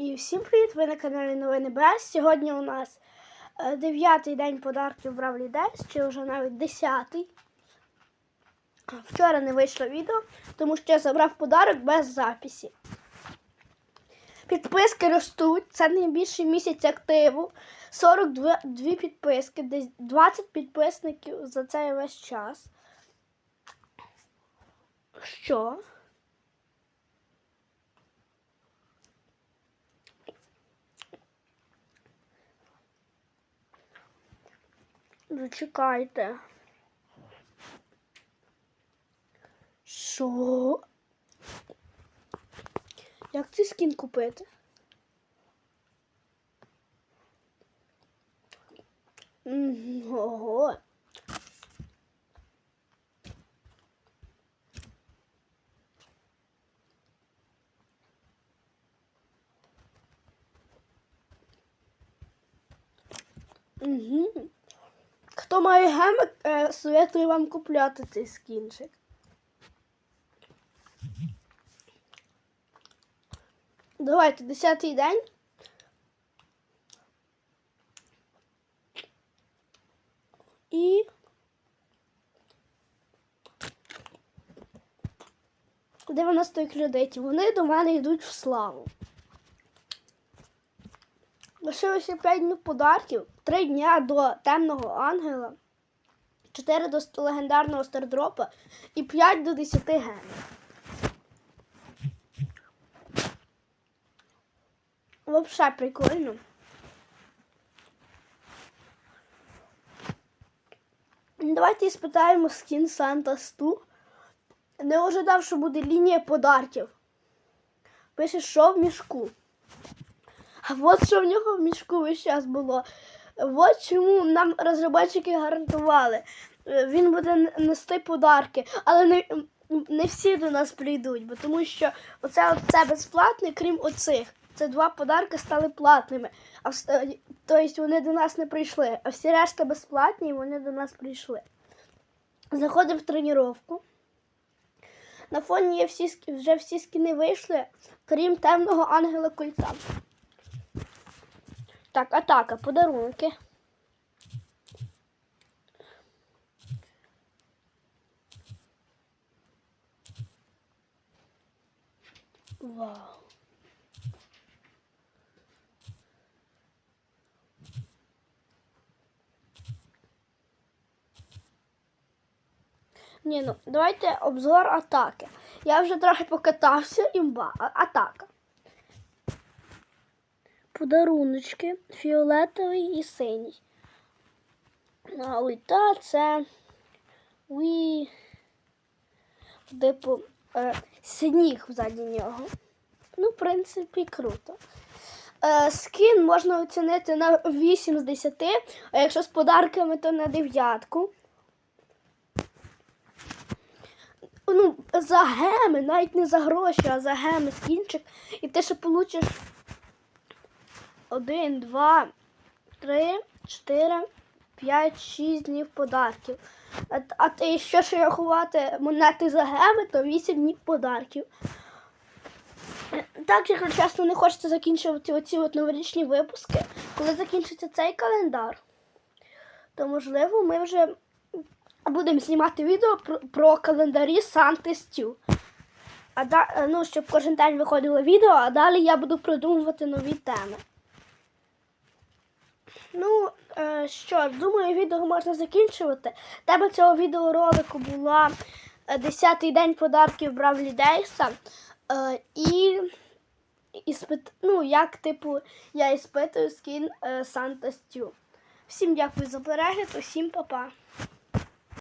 І всім привіт! Ви на каналі Новини БС. Сьогодні у нас е, дев'ятий день подарків Бравлі Дейс, чи вже навіть десятий. Вчора не вийшло відео, тому що я забрав подарок без записі. Підписки ростуть. Це найбільший місяць активу. 42 підписки, десь 20 підписників за цей весь час. Що? Зачекайте. Що? Як цей скін купити? Ого. Угу. Хто має гемик, е, советую вам купляти цей скінчик. Давайте, десятий день. І. Дев'яносто кредитів. Вони до мене йдуть в славу. Лишилося 5 днів подарків, 3 дня до темного ангела, 4 до легендарного стардропа і 5 до 10 гемів. Вообще прикольно. Давайте спитаємо скін Санта Сту. Не ожидав, що буде лінія подарків. Пише, що в мішку. От що в нього в мішку весь час було. От чому нам розробники гарантували. Е, Він буде нести подарки, але не, не всі до нас прийдуть, бо тому що оце, оце безплатне, крім оцих. Це два подарки стали платними. А е, тобто вони до нас не прийшли. А всі решта безплатні, і вони до нас прийшли. Заходимо в тренування. На фоні є всі, вже всі скіни вийшли, крім темного ангела культа. Так, атака, подарунки. Вау. Ні, ну давайте обзор атаки. Я вже трохи покатався, імба. Атака. Подаруночки фіолетовий і синій. А ульта це Уі. Типу е, сніг ззаді нього. Ну, в принципі, круто. Е, скін можна оцінити на 8 з 10, а якщо з подарками, то на дев'ятку. Ну, за геми, навіть не за гроші, а за геми скінчик. І ти ще получиш один, два, три, чотири, п'ять, шість днів подарків. А, а ти ще ще рахувати монети за геми, то вісім днів подарків. Так, якщо чесно, не хочеться закінчувати оці от новорічні випуски. Коли закінчиться цей календар, то можливо ми вже будемо знімати відео про, про календарі Санти Стю. А да, ну, щоб кожен день виходило відео, а далі я буду придумувати нові теми. Ну, е, що, думаю, відео можна закінчувати. Тема цього відеоролику була е, 10-й день подарків Бравлі Дейса. Е, і іспит, ну, як, типу, я іспитую скін е, Санта Стю. Всім дякую за перегляд, усім па-па.